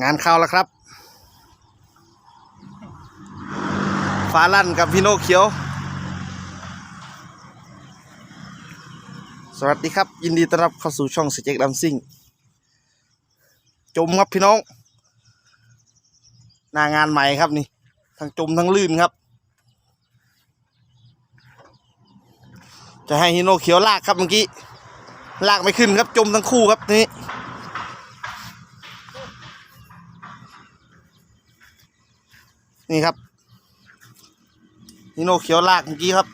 งานเข้าแล้วครับ ฟ้าลั่นกับพี่โนเขียว สวัสดีครับ ยินดีต้อนรับเข้าสู่ช่องสเจ็กดัมซิ่ง จมครับพี่น้อง หน้างานใหม่ครับนี่ ทั้งจมทั้งลื่นครับ จะให้ฮิโนเขียวลากครับเมื่อกี้ ลากไม่ขึ้นครับจมทั้งคู่ครับนี่ นี่ครับฮิโนเขียวลากเมื่อกี้ครับ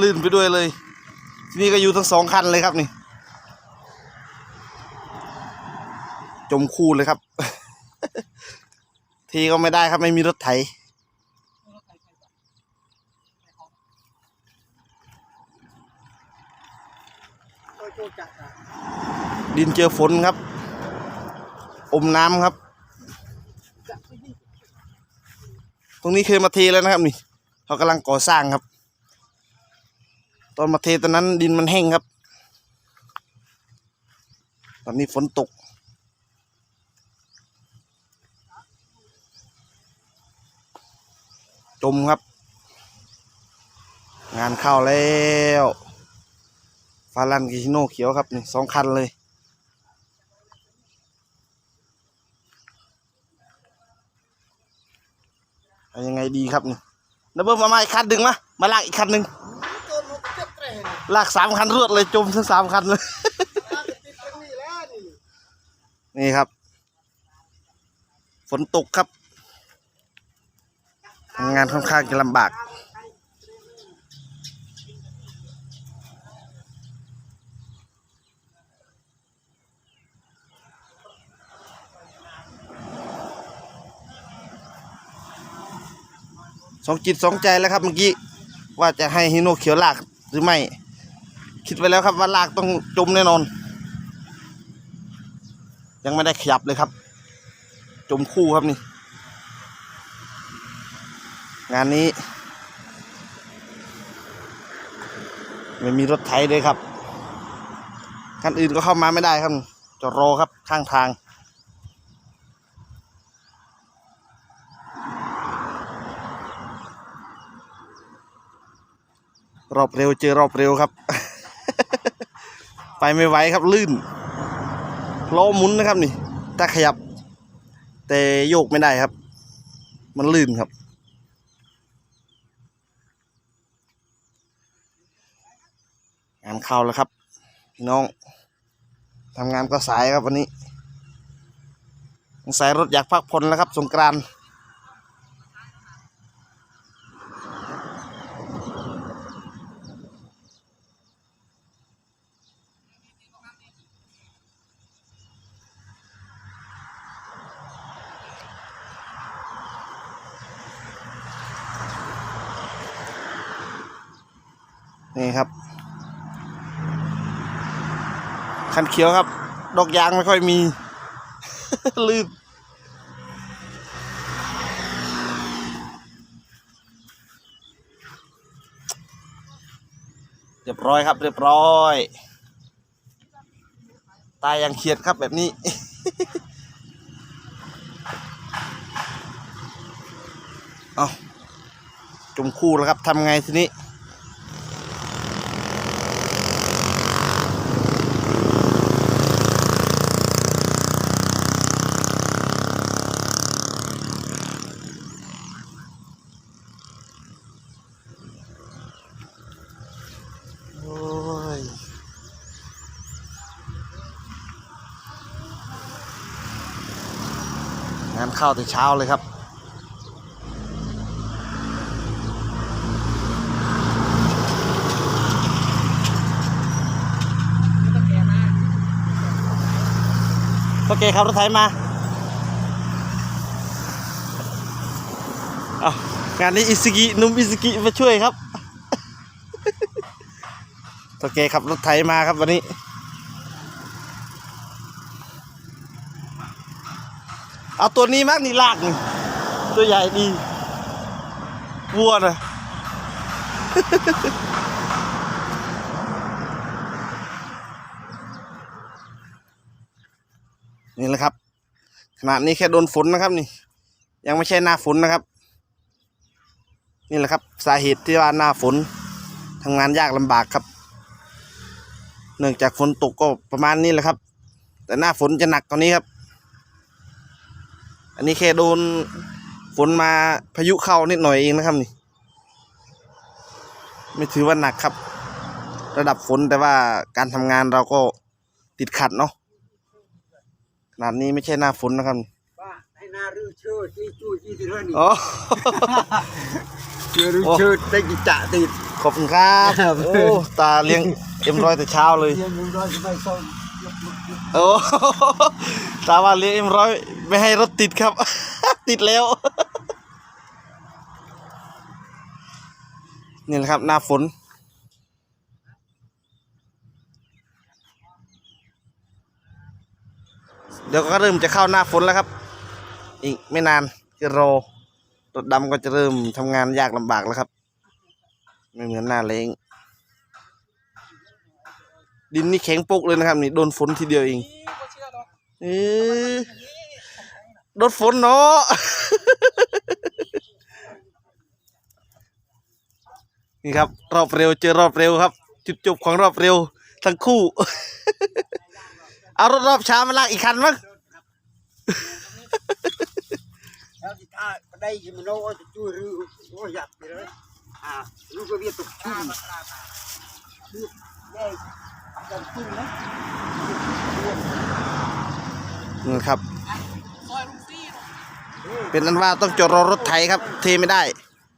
ลื่นไปด้วยเลย ทีนี้ก็อยู่ทั้งสองคันเลยครับนี่ จมคู่เลยครับ ทีก็ไม่ได้ครับไม่มีรถไถดินเจอฝนครับ อมน้ำครับ ต รงนี้เคยมาเทแล้วนะครับนี่เขากำลังก่อสร้างครับ ตอนมาเทตอนนั้นดินมันแห้งครับ ตอนนี้ฝนตก จมครับ งานเข้าแล้วฟาลันกิชิโนเขียวครับนี่สองคันเลย เอายังไงดีครับนี่นับเบิ้มมามาอีกคันหนึ่งมามาลากอีกคันหนึ่งลากสามคันรวดเลยจมทั้งสามคันเลยนี่ครับ ฝนตกครับทำงานค่อนข้างจะลำบาก สองจิตสองใจแล้วครับเมื่อกี้ว่าจะให้ฮิโนเขียวลากหรือไม่ คิดไว้แล้วครับว่าลากต้องจมแน่นอน ยังไม่ได้ขยับเลยครับ จมคู่ครับนี่ งานนี้ ไม่มีรถไถเลยครับคันอื่นก็เข้ามาไม่ได้ครับจอดรอครับข้างทาง รอบเร็วเจอรอบเร็วครับ ไปไม่ไหวครับลื่นล้อหมุนนะครับนี่ ถ้าขยับ แต่โยกไม่ได้ครับ มันลื่นครับ งานเข้าแล้วครับพี่น้องทำงานก็สายครับวันนี้สงสายรถอยากพักผ่อนแล้วครับ สงกรานต์ นี่ครับ คันเขียวครับ ดอกยางไม่ค่อยมี ลื่นเรียบร้อยครับ เรียบร้อย ตายยังเขียดครับแบบนี้ เอาจมคู่แล้วครับทำไงทีนี้ งานเข้าแต่เช้าเลยครับ โอเคครับรถไถมาเอางานนี้อิสกินุ่มอิสกิมาช่วยครับ โอเคครับรถไถมาครับวันนี้ เอาตัวนี้มากนี่ลากนี่ตัวใหญ่ดีวัวนะนี่แหละครับ ขนาดนี้แค่โดนฝนนะครับ นี่ ยังไม่ใช่หน้าฝนนะครับ นี่แหละครับ สาเหตุที่ว่าหน้าฝนทำงานยากลำบากครับ เนื่องจากฝนตกก็ประมาณนี้แหละครับ แต่หน้าฝนจะหนักกว่านี้ครับ อันนี้แค่โดนฝนมาพายุเข้านิดหน่อยเองนะครับนี่ ไม่ถือว่าหนักครับ ระดับฝนแต่ว่าการทำงานเราก็ติดขัดเนาะขนาดนี้ไม่ใช่หน้าฝนนะครับว่าให้หน้ารื้อเชื่อที่จู้ที่ที่เรื่องนี้อ๋อเชื่อรื้อเชื่อได้กี่จะติดขอบคุณครับครับ โอ้ ตาเลี้ยงเอ็มร้อยแต่เช้าเลยเรียนหนึ่งร้อยจะไม่ส่งยกยกยก โอ้ตาว่าเลี้ยงเอ็มร้อยไม่ให้รถติดครับ ติดแล้ว นี่แหละครับ หน้าฝน เดี๋ยวก็เริ่มจะเข้าหน้าฝนแล้วครับ อีกไม่นานจะรอรถดำก็จะเริ่มทำงานยากลำบากแล้วครับ ไม่เหมือนหน้าแล้ง ดินนี่แข็งปุกเลยนะครับ นี่โดนฝนทีเดียวเองเออโดนฝนเนาะนี่ครับ รอบเร็วเจอรอบเร็วครับ จุดจบของรอบเร็ว ทั้งคู่ เอารถรอบช้ามาลากอีกคันมั้งแล้วที่ท่าได้ยินมันโอ้จะจู้รื้อโอ้ยับไปเลยอ่าลูกก็เวียนตกชุ่มคือได้กั นชุ่มนะนี่ครับ เป็นอันว่าต้องจอดรอรถไถครับ เทไม่ได้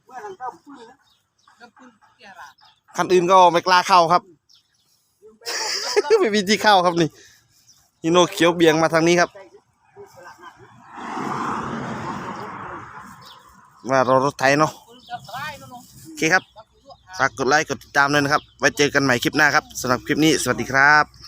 เมื่อหลังต้องชุ่มนะคันอื่นก็ไม่กล้าเข้าครับ ไม่มีที่เข้าครับนี่ฮิโนเขียวเบี่ยงมาทางนี้ครับ ว่ารอรถไถเนาะโอเคครับ ฝากกดไลค์กดติดตามด้วยนะครับ ไว้เจอกันใหม่คลิปหน้าครับสำหรับคลิปนี้สวัสดีครับ